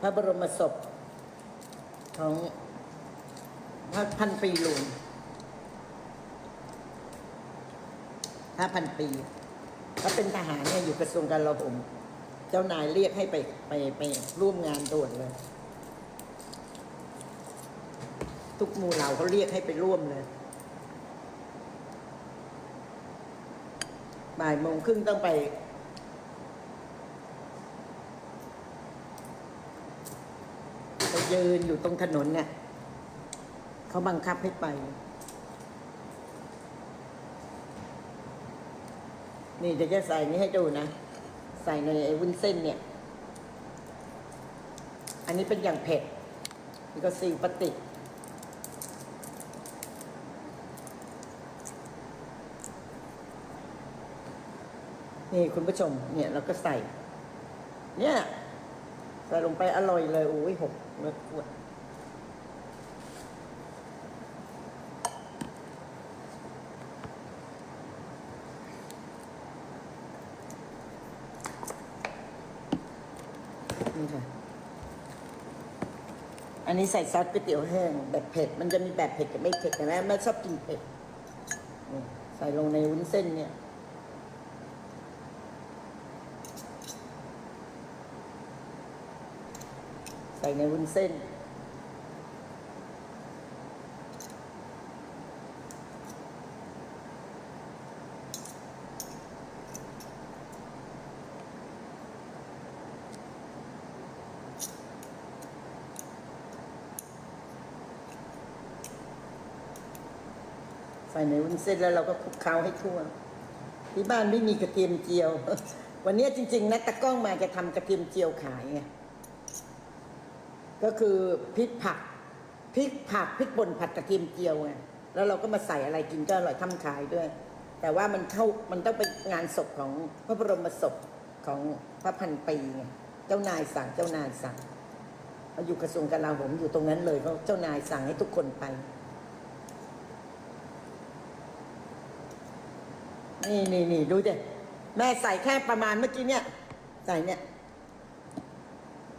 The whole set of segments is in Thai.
พระบรมศพของพระพันปีหลวงห้าพันปีเขาเป็นทหารเนี่ยอยู่กระทรวงการลาโหมเจ้านายเรียกให้ไปไปไปร่วมงานด่วนเลย ทุกหมู่เหล่าเขาเรียกให้ไปร่วมเลยบ่ายโมงครึ่งต้องไป ไป ยืนอยู่ตรงถนนเนี่ยเขาบังคับให้ไป นี่เดี๋ยวจะใส่นี่ให้ดูนะ ใส่ในไอ้วุ้นเส้นเนี่ย อันนี้เป็นอย่างเผ็ดนี่ก็ซีปติกนี่คุณผู้ชมเนี่ยเราก็ใส่ เนี่ย ใส่ลงไปอร่อยเลยโอ้ยหก เลือดขวดนี่ค่ะ อันนี้ใส่ซอสก๋วยเตี๋ยวแห้งแบบเผ็ด มันจะมีแบบเผ็ดกับไม่เผ็ดแต่แม่แม่ชอบกินเผ็ด ใส่ลงในวุ้นเส้นเนี่ย ส่ในวุ้นเส้น ใส่ในวุ้นเส้นแล้วเราก็คลุกเคล้าให้ทั่ว ที่บ้านไม่มีกระเทียมเจียว วันนี้จริง ๆนะตะกล้องมาจะทำกระเทียมเจียวขายไง ก็คือพริกผักพริกผักพริกป่นผัดกระเทียมเจียวไงแล้วเราก็มาใส่อะไรกินก็อร่อยทำขายด้วย แต่ว่ามันเข้ามันต้องเป็นงานศพของพระบรมศพของพระพันปีไงเจ้านายสั่งเจ้านายสั่งเขาอยู่กระทรวงกลาโหมอยู่ตรงนั้นเลยเขาเจ้านายสั่งให้ทุกคนไป นี่นี่นี่ดูดิแม่ใส่แค่ประมาณเมื่อกี้เนี่ย ใส่เนี่ย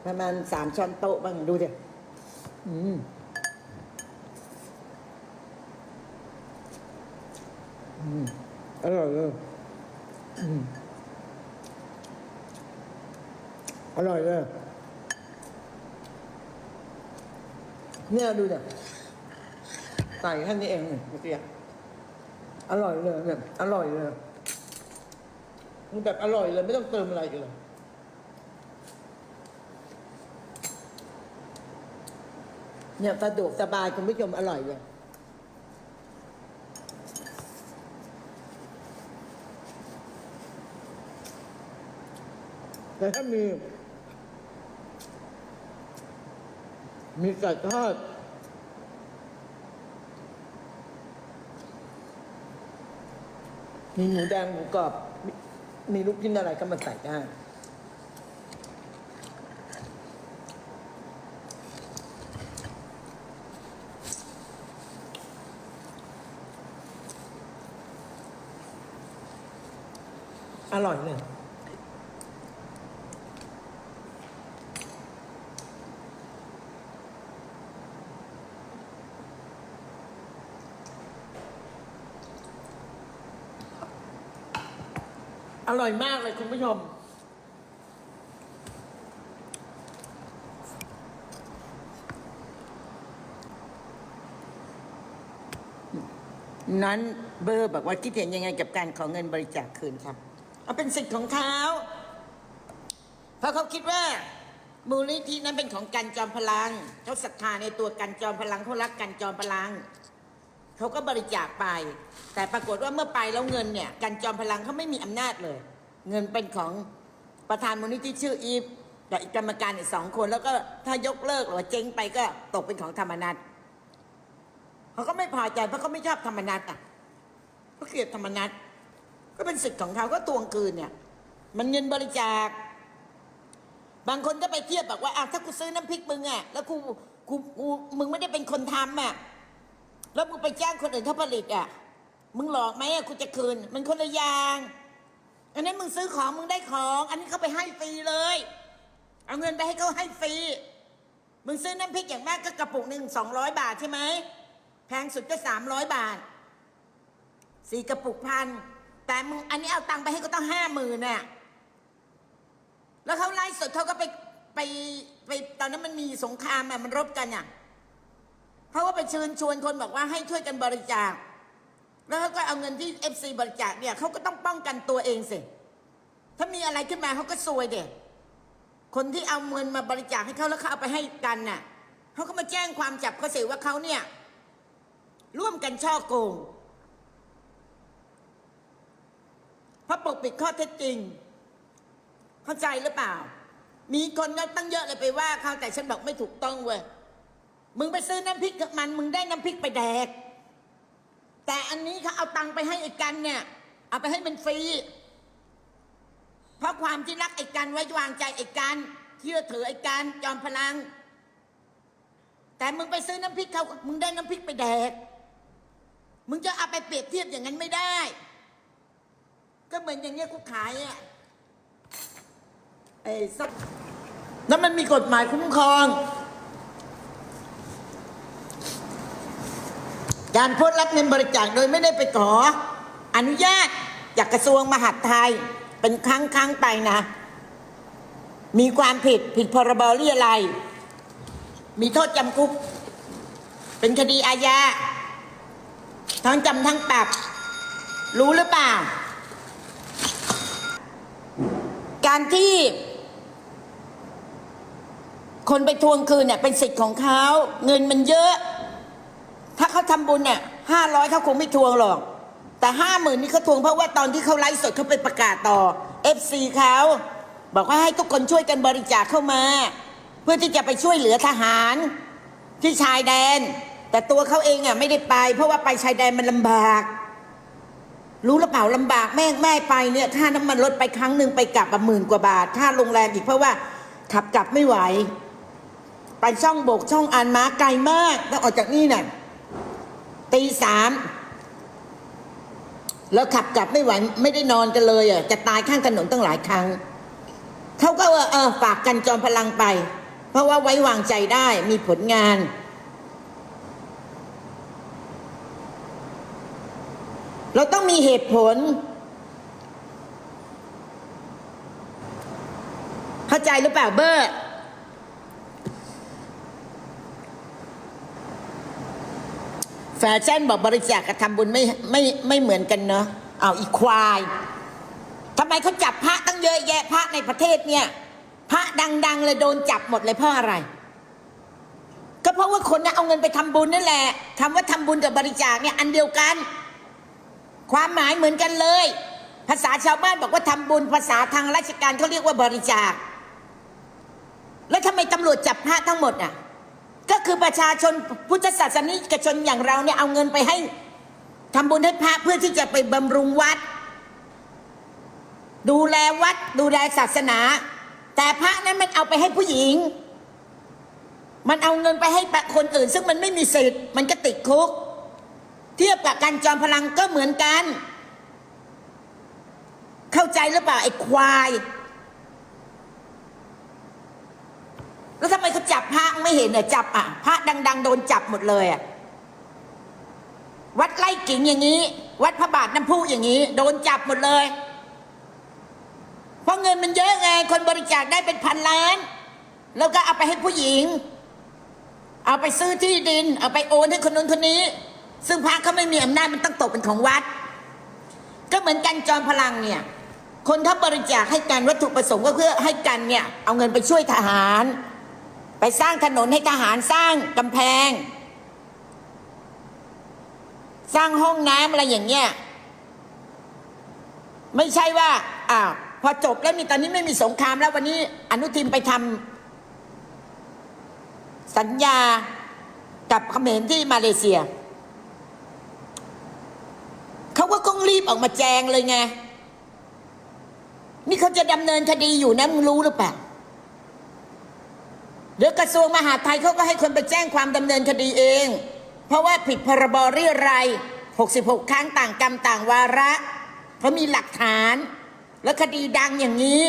ประมาณสามช้อนโต๊ะบ้างดูเดิอืมอืมอร่อยเลยอืมอร่อยเลยเนี่ยดูเนี่ยใส่แค่นี้เองเนี่ยเมื่อกี้อร่อยเลยเนี่ยอร่อยเลยมันแบบอร่อยเลย ไม่ต้องเติมอะไรกันเลย เนี่ยสะดวกสบายคุณผู้ชมอร่อยเลยแต่ถ้ามี มีไก่ทอดมีหมูแดงหมูกรอบ มีมีลูกชิ้นอะไรก็มาใส่ได้ อร่อยเลย อร่อยมากเลยคุณผู้ชม นั้นเบอร์บอกว่าคิดเห็นยังไงกับการขอเงินบริจาคคืนครับ เอาเป็นสิทธิ์ของเขาเพราะเขาคิดว่า มูลนิธินั้นเป็นของกันจอมพลังเขาศรัทธาในตัวกันจอมพลังเขารักกันจอมพลังเขาก็บริจาคไป แต่ปรากฏว่าเมื่อไปแล้วเงินเนี่ยกันจอมพลังเขาไม่มีอำนาจเลย เงินเป็นของประธานมูลนิธิชื่ออีฟกับอีกกรรมการอีกสองคน แล้วก็ถ้ายกเลิกหรือเจ๊งไปก็ตกเป็นของธรรมนัตเขาก็ไม่พอใจเพราะเขาไม่ชอบธรรมนัตอะเขาเกลียดธรรมนัต ก็เป็นสิทธิ์ของเขาก็ตวงคืนเนี่ย มันเงินบริจาค บางคนก็ไปเทียบบอกว่าอะถ้ากูซื้อน้ำพริกมึงอะแล้วกูกูกูมึงไม่ได้เป็นคนทำอะแล้วมึงไปจ้างคนอื่นเขาผลิตอะมึงหลอกไหมอะกูจะคืน มันคนละอย่างอันนั้นมึงซื้อของมึงได้ของ อันนี้เขาไปให้ฟรีเลย เอาเงินไปให้เขาให้ฟรีมึงซื้อน้ำพริกอย่างมากก็กระปุกหนึ่งสองร้อยบาทใช่ไหมแพงสุดก็สามร้อยบาทสี่กระปุกพัน แต่มึงอันนี้เอาตังค์ไปให้ก็ต้องห้าหมื่นน่ะแล้วเขาไล่สดเขาก็ไปไปไปตอนนั้นมันมีสงครามอะมันรบกันอะเขาก็ไปเชิญชวนคนบอกว่าให้ช่วยกันบริจาค แล้วเขาก็เอาเงินที่เอฟซีบริจาคเนี่ยเขาก็ต้องป้องกันตัวเองสิถ้ามีอะไรขึ้นมาเขาก็ซวยเด็กคนที่เอาเงินมาบริจาคให้เขาแล้วเขาเอาไปให้กันน่ะเขาก็มาแจ้งความจับเขาเสียว่าเขาเนี่ย ร่วมกันช่อโกง เพราะปกปิดข้อเท็จจริง เข้าใจหรือเปล่า มีคนก็ตั้งเยอะเลยไปว่าเขาแต่ฉันบอกไม่ถูกต้องเว้ยมึงไปซื้อน้ำพริกกับมัน มึงได้น้ำพริกไปแดก แต่อันนี้เขาเอาตังค์ไปให้ไอ้กันเนี่ย เอาไปให้มันฟรี เพราะความที่รักไอ้กันไว้วางใจไอ้กันเชื่อถือไอ้กันจอมพลัง แต่มึงไปซื้อน้ำพริกเขามึงได้น้ำพริกไปแดก มึงจะเอาไปเปรียบเทียบอย่างนั้นไม่ได้ ก็เหมือนอย่างเงี้ยกูขายอะไอ้สักแล้วมันมีกฎหมายคุ้มครอง การโพสต์รับเงินบริจาคโดยไม่ได้ไปขอ อนุญาตจากกระทรวงมหาดไทย เป็นครั้งครั้งไปนะ มีความผิดผิดพรบเรียอะไร มีโทษจำคุก เป็นคดีอาญาทั้งจำทั้งปรับ รู้หรือเปล่า การที่ คนไปทวงคืนเนี่ย เป็นสิทธิ์ของเขาเงินมันเยอะ ถ้าเขาทำบุญเนี่ยห้าร้อยเขาคงไม่ทวงหรอก แต่ห้าหมื่นนี่เขาทวงเพราะว่าตอนที่เขาไลฟ์สดเขาไปประกาศต่อเอฟซีเขาบอกว่าให้ทุกคนช่วยกันบริจาคเข้ามา เพื่อที่จะไปช่วยเหลือทหารที่ชายแดน แต่ตัวเขาเองอะไม่ได้ไป เพราะว่าไปชายแดนมันลำบาก รู้หรือเปล่าลำบากแม่แม่ไปเนี่ยค่าน้ำมันลดไปครั้งหนึ่งไปกลับมาหมื่นกว่าบาทค่าโรงแรมอีกเพราะว่าขับกลับไม่ไหว ไปช่องโบกช่องอานม้าไกลมากแล้วออกจากนี่น่ะตีสามแล้วขับกลับไม่ไหวไม่ได้นอนกันเลยอะจะตายข้างถนนตั้งหลายครั้งเขาก็เออฝากกันจอมพลังไป เพราะว่าไว้วางใจได้มีผลงาน เราต้องมีเหตุผล เข้าใจหรือเปล่าเบอร์แฟชั่นบอกบริจาคกับทำบุญไม่ไม่ไม่เหมือนกันเนาะเอาอีควายทำไมเขาจับพระตั้งเยอะแยะพระในประเทศเนี่ย พระดัง ๆ เลยโดนจับหมดเลยเพราะอะไร ก็เพราะว่าคนน่ะเอาเงินไปทำบุญนั่นแหละคำว่าทำบุญกับบริจาคเนี่ยอันเดียวกัน ความหมายเหมือนกันเลย ภาษาชาวบ้านบอกว่าทำบุญภาษาทางราชการเขาเรียกว่าบริจาค แล้วทำไมตำรวจจับพระทั้งหมดอะ ก็คือประชาชนพุทธศาสนิกชนอย่างเราเนี่ยเอาเงินไปให้ทำบุญให้พระเพื่อที่จะไปบำรุงวัด ดูแลวัดดูแลศาสนา แต่พระนั้นมันเอาไปให้ผู้หญิง มันเอาเงินไปให้คนอื่น ซึ่งมันไม่มีสิทธิ์มันก็ติดคุก เทียบกับการจอมพลังก็เหมือนกัน เข้าใจหรือเปล่าไอ้ควาย แล้วทำไมเขาจับพระไม่เห็นเนี่ยจับอะพระดัง ๆ โดนจับหมดเลยอะวัดไล่กิ่งอย่างนี้ วัดพระบาทน้ำพุอย่างนี้ โดนจับหมดเลย เพราะเงินมันเยอะไง คนบริจาคได้เป็นพันล้าน แล้วก็เอาไปให้ผู้หญิง เอาไปซื้อที่ดิน เอาไปโอนให้คนนู้นคนนี้ ซึ่งพระเขาไม่มีอำนาจมันต้องตกเป็นของวัด ก็เหมือนกันจอมพลังเนี่ย คนถ้าบริจาคให้การวัตถุประสงค์ก็เพื่อให้กันเนี่ย เอาเงินไปช่วยทหาร ไปสร้างถนนให้ทหารสร้างกำแพง สร้างห้องน้ำอะไรอย่างเงี้ยไม่ใช่ว่าอ้าวพอจบแล้วนี่ตอนนี้ไม่มีสงครามแล้ววันนี้อนุทินไปทำสัญญากับเขมรที่มาเลเซีย เขาก็ต้องรีบออกมาแจงเลยไง นี่เขาจะดำเนินคดีอยู่นะมึงรู้หรือเปล่าเดี๋ยวกระทรวงมหาดไทยเขาก็ให้คนไปแจ้งความดำเนินคดีเอง เพราะว่าผิดพรบเรียรัย66 ครั้งต่างกรรมต่างวาระเพรามีหลักฐาน แล้วคดีดังอย่างนี้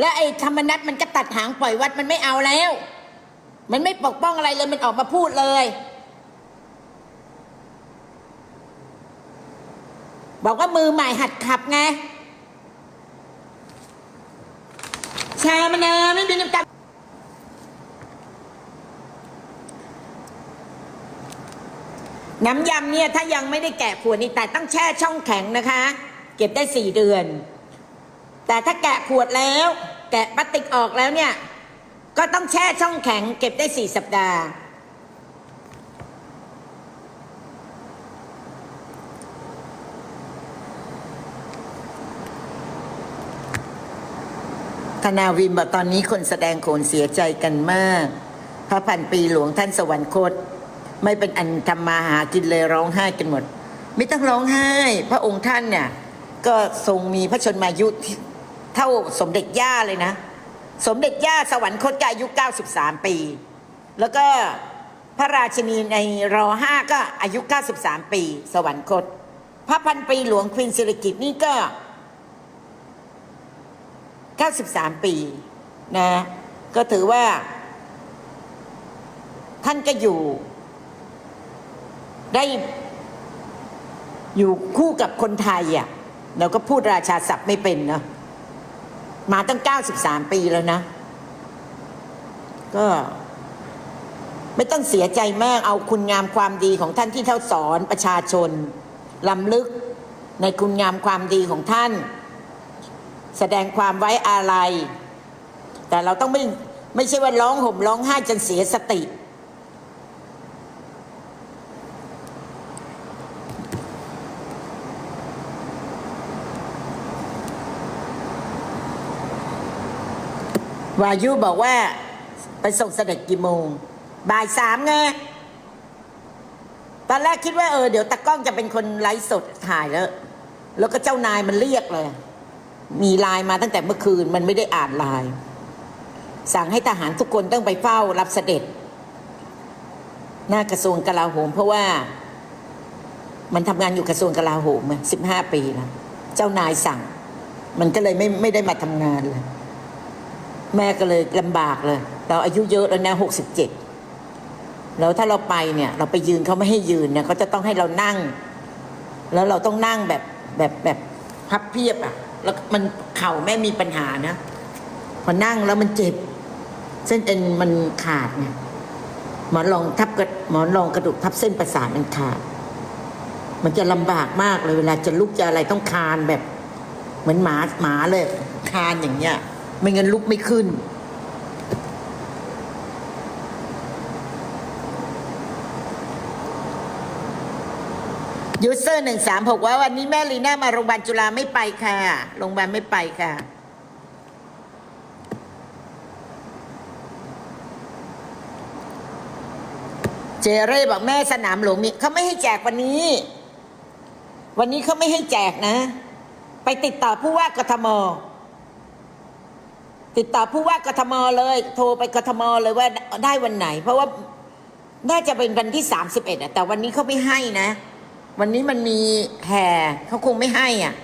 และไอ้ธรรมนัตมันก็ตัดหางปล่อยวัดมันไม่เอาแล้ว มันไม่ปกป้องอะไรเลยมันออกมาพูดเลย บอกว่ามือใหม่หัดขับไงชามะนาวไม่มีน้ำตาน้ำยำเนี่ยถ้ายังไม่ได้แกะขวดนี่แต่ต้องแช่ช่องแข็งนะคะ เก็บได้สี่เดือน แต่ถ้าแกะขวดแล้ว แกะพลาสติกออกแล้วเนี่ย ก็ต้องแช่ช่องแข็ง เก็บได้สี่สัปดาห์ นาวินบอกตอนนี้คนแสดงโขนเสียใจกันมาก พระพันปีหลวงท่านสวรรคต ไม่เป็นอันทำมาหากินเลยร้องไห้กันหมด ไม่ต้องร้องไห้ พระองค์ท่านเนี่ยก็ทรงมีพระชนมายุเท่าสมเด็จย่าเลยนะ สมเด็จย่าสวรรคตก็อายุ 93 ปี แล้วก็พระราชนีในรอห้าก็อายุ 93 ปี สวรรคต พระพันปีหลวงควีนสิริกิตนี่ก็ 93 ปีนะก็ถือว่า ท่านก็อยู่ ได้อยู่คู่กับคนไทยอะเราก็พูดราชาศัพท์ไม่เป็นเนาะมาตั้ง 93 ปีแล้วนะ ก็ไม่ต้องเสียใจมากเอาคุณงามความดีของท่านที่เท่าสอนประชาชนลำลึกในคุณงามความดีของท่าน แสดงความไว้อาลัย แต่เราต้องไม่ไม่ใช่ว่าร้องห่มร้องไห้จนเสียสติ วายุบอกว่า ไปส่งเสด็จกี่โมง บ่ายสามไงตอนแรกคิดว่าเออเดี๋ยวตากล้องจะเป็นคนไลฟ์สดถ่ายแล้ว แล้วก็เจ้านายมันเรียกเลย มีไลน์มาตั้งแต่เมื่อคืนมันไม่ได้อ่านไลน์สั่งให้ทหารทุกคนต้องไปเฝ้ารับเสด็จ หน้ากระทรวงกลาโหม เพราะว่า มันทำงานอยู่กระทรวงกลาโหมสิบห้าปีแล้วเจ้านายสั่ง มันก็เลยไม่ไม่ได้มาทำงานเลย แม่ก็เลยลำบากเลย เราอายุเยอะแล้วนะหกสิบเจ็ดแล้วถ้าเราไปเนี่ย เราไปยืนเขาไม่ให้ยืนเนี่ยเขาจะต้องให้เรานั่ง แล้วเราต้องนั่งแบบแบบแบบพับเพียบอะ แล้วมันเข่าแม่มีปัญหานะพอนั่งแล้วมันเจ็บ เส้นเอ็นมันขาดไงหมอนรองทับกระหมอนรองกระดูกทับเส้นประสาทมันขาด มันจะลำบากมากเลยเวลาจะลุกจะอะไรต้องคานแบบ เหมือนหมาหมาเลย คานอย่างเงี้ย ไม่งั้นลุกไม่ขึ้น ยูเซอ ร์หนึ่งสามหกว่าวันนี้แม่ลีน่ามาโรงพยาบาลจุฬาไม่ไปค่ะโรงพยาบาลไม่ไปค่ะ เจเร่บอกแม่สนามหลวงมีเขาไม่ให้แจกวันนี้ วันนี้เขาไม่ให้แจกนะ ไปติดต่อผู้ว่ากทม ติดต่อผู้ว่ากทมเลย โทรไปกทมเลยว่าได้วันไหน เพราะว่าน่าจะเป็นวันที่สามสิบเอ็ดแต่วันนี้เขาไม่ให้นะ วันนี้มันมีแห่เขาคงไม่ให้อะ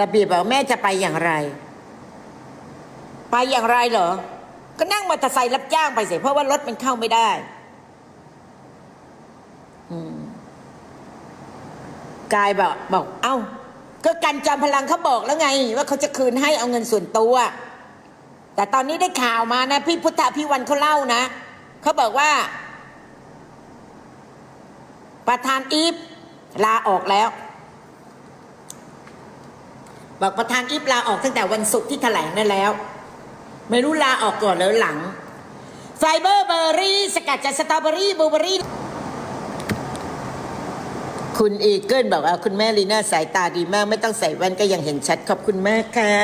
ระเบียบบอกแม่จะไปอย่างไร ไปอย่างไรเหรอ ก็นั่งมอเตอร์ไซค์รับจ้างไปเสิเพราะว่ารถมันเข้าไม่ได้อืมกายบอกบอก เอ้า ก็กันจอมพลังเขาบอกแล้วไง ว่าเขาจะคืนให้เอาเงินส่วนตัว แต่ตอนนี้ได้ข่าวมานะ พี่พุทธพี่วันเขาเล่านะเขาบอกว่า ประธานอีฟลาออกแล้ว บอกประธานอีฟลาออกตั้งแต่วันศุกร์ที่แถลงนั่นแล้ว ไม่รู้ลาออกก่อนหรือหลัง ไฟเบอร์เบอร์รี่ สกัดจากสตรอเบอรี่บลูเบอรี่ คุณอีเกิลบอกว่าคุณแม่ลีน่าสายตาดีมาก ไม่ต้องใส่แว่นก็ยังเห็นชัดขอบคุณมากค่ะ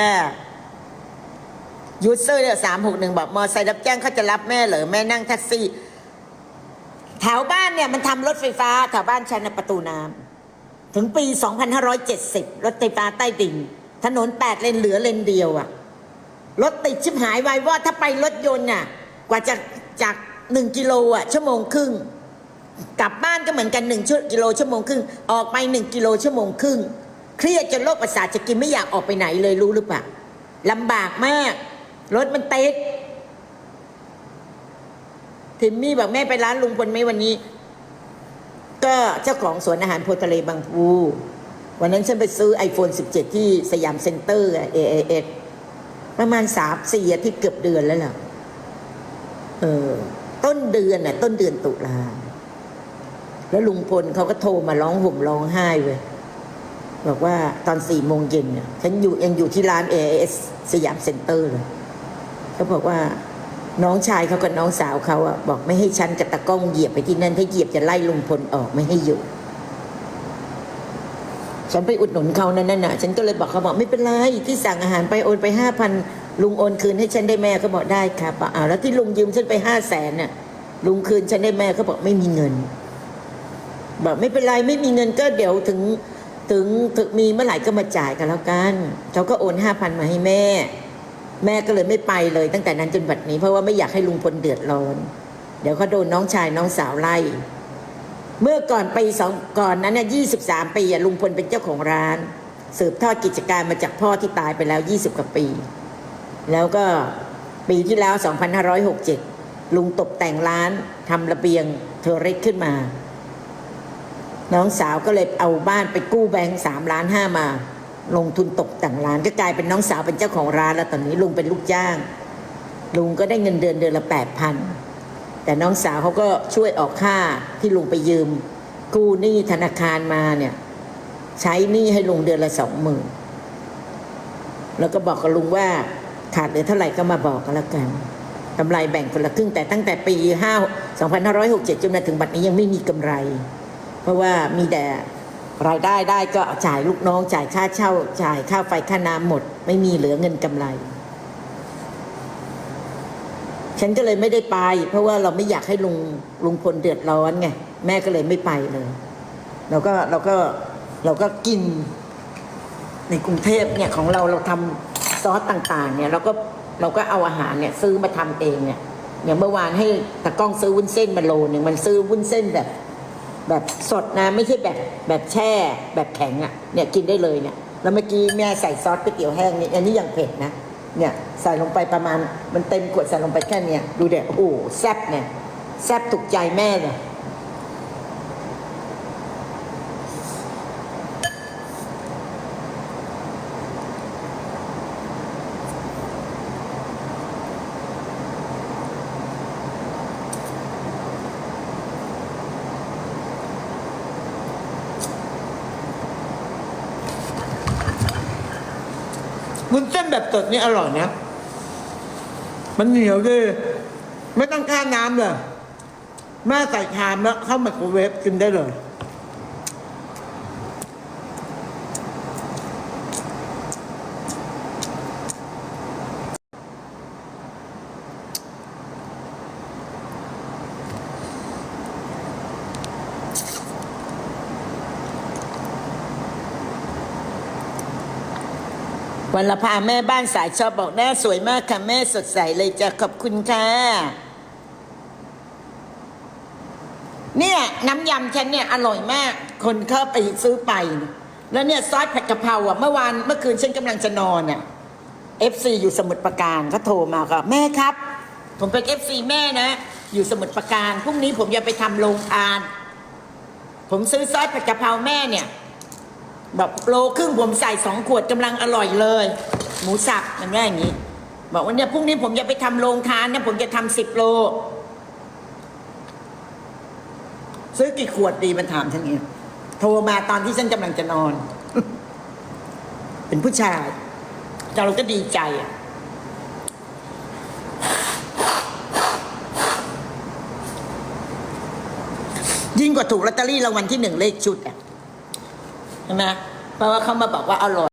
ยูเซอร์สามหกหนึ่งบอกมอไซค์รับแจ้งเขาจะรับแม่เหรอแม่นั่งแท็กซี่ แถวบ้านเนี่ยมันทำรถไฟฟ้าแถวบ้านชันประตูน้ำถึงปี 2570 รถไฟฟ้าใต้ดินถนนแปดเลนเหลือเลนเดียวอะรถติดชิบหายไวายวอดถ้าไปรถยนต์น่ะกว่าจะจากหนึ่งกิโลอะชั่วโมงครึ่งกลับบ้านก็เหมือนกันหนึ่งชั่วกิโลชั่วโมงครึ่งออกไปหนึ่งกิโลชั่วโมงครึ่งเครียดจนโรคประสาทจะกินไม่อยากออกไปไหนเลยรู้หรือเปล่าลำบากมาก รถมันติด ทิมมี่บอกแม่ไปร้านลุงพลไหมวันนี้ ก็เจ้าของสวนอาหารโพทะเลบางพูวันนั้นฉันไปซื้อ iPhone 17 ที่สยามเซ็นเตอร์อะ AAS ประมาณสามสี่อาทิตย์เกือบเดือนแล้วล่ะ เออ ต้นเดือนน่ะ ต้นเดือนตุลาแล้วลุงพลเขาก็โทรมาร้องห่มร้องไห้เว้ยบอกว่าตอนสี่โมงเย็นเนี่ยฉันอยู่ยังอยู่ที่ร้าน AIS สยามเซ็นเตอร์เลยเขาบอกว่า น้องชายเขากับน้องสาวเขาอะบอกไม่ให้ฉันกับตะก้องเหยียบไปที่นั่นถ้าเหยียบจะไล่ลุงพลออกไม่ให้อยู่ ฉันไปอุดหนุนเขานั่นน่ะ ฉันก็เลยบอกเขาบอกไม่เป็นไรที่สั่งอาหารไปโอนไปห้าพันลุงโอนคืนให้ฉันได้แม่เขาบอกได้ครับอ่าแล้วที่ลุงยืมฉันไปห้าแสนน่ะลุงคืนฉันได้แม่เขาบอกไม่มีเงิน บอกไม่เป็นไรไม่มีเงินก็เดี๋ยวถึงถึงถึงมีเมื่อไหร่ก็มาจ่ายกันแล้วกันเขาก็โอนห้าพันมาให้แม่ แม่ก็เลยไม่ไปเลย ตั้งแต่นั้นจนบัดนี้เพราะว่าไม่อยากให้ลุงพลเดือดร้อน เดี๋ยวเขาโดนน้องชายน้องสาวไล่ เมื่อก่อนปีสองก่อนนั้นน่ะยี่สิบสามปีลุงพลเป็นเจ้าของร้าน สืบทอดกิจการมาจากพ่อที่ตายไปแล้วยี่สิบกว่าปี แล้วก็ปีที่แล้ว2567ลุงตกแต่งร้านทำระเบียงเทอร์เรกขึ้นมา น้องสาวก็เลยเอาบ้านไปกู้แบงค์สามล้านห้ามา ลงทุนตกแต่งร้านก็กลายเป็นน้องสาวเป็นเจ้าของร้านแล้วตอนนี้ลุงเป็นลูกจ้าง ลุงก็ได้เงินเดือนเดือนละแปดพันแต่น้องสาวเขาก็ช่วยออกค่าที่ลุงไปยืม กู้หนี้ธนาคารมาเนี่ยใช้หนี้ให้ลุงเดือนละสองหมื่นแล้วก็บอกกับลุงว่าขาดเหลือเท่าไหร่ก็มาบอกกันแล้วกันกำไรแบ่งคนละครึ่งแต่ตั้งแต่ปี5 2567 จนมาถึงบัดนี้ยังไม่มีกำไร เพราะว่ามีแต่ รายได้ได้ก็จ่ายลูกน้อง จ่ายค่าเช่า จ่ายค่าไฟค่าน้ำหมด ไม่มีเหลือเงินกำไร ฉันก็เลยไม่ได้ไป เพราะว่าเราไม่อยากให้ลุงลุงพลเดือดร้อนไงแม่ก็เลยไม่ไปเลยเราก็เราก็เราก็กิน ในกรุงเทพเนี่ยของเราเราทำซอสต่าง ๆ เนี่ยเราก็เราก็เอาอาหารเนี่ยซื้อมาทำเองเนี่ยอย่างเมื่อวานให้ตะก้องซื้อวุ้นเส้นมาโลหนึ่งมันซื้อวุ้นเส้นแบบ แบบสดนะไม่ใช่แบบแบบแช่ แบบแข็งอะ่ะเนี่ยกินได้เลยเนี่ยแล้วเมื่อกี้แม่ใส่ซอสก๋วยเตี๋ยวแห้งนี่อันนี้ยังเผ็ดนะเนี่ยใส่ลงไปประมาณมันเต็มขวดใส่ลงไปแค่เนี้ยดูเด็ดโอ้โหแซ่บเนี่ยแซ่บถูกใจแม่เลย วุ้นเส้นแบบสดนี่อร่อยนะ มันเหนียวดีไม่ต้องข้าน้ำเลยแม่ใส่ชามแล้วเข้าไมโครเวฟกินได้เลย วันละพาแม่บ้านสายชอบบอกแม่สวยมากค่ะ แม่สดใสเลยจะขอบคุณค่ะ เนี่ย น้ำยำฉันเนี่ยอร่อยมาก คนเข้าไปซื้อไป แล้วเนี่ยซอสผัดกะเพราอะเมื่อวานเมื่อคืนฉันกำลังจะนอนอะ FC อยู่สมุทรปราการเขาโทรมาก็แม่ครับ ผมเป็น FC แม่นะ อยู่สมุทรปราการพรุ่งนี้ผมจะไปทำโรงทาน ผมซื้อซอสผัดกะเพราแม่เนี่ย แบบโลครึ่งผมใส่สองขวดกำลังอร่อยเลย หมูสับมันว่าอย่างนี้ บอกว่าเนี่ยพรุ่งนี้ผมจะไปทำโรงทานเนี่ยผมจะทำสิบโล ซื้อกี่ขวดดีมันถามฉันเนี่ยโทรมาตอนที่ฉันกำลังจะนอน เป็นผู้ชายเราก็ดีใจอะยิ่งกว่าถูกลอตเตอรี่รางวัลที่หนึ่งเลขชุดอะ ใช่ไหมเพราะว่าเขามาบอกว่าอร่อย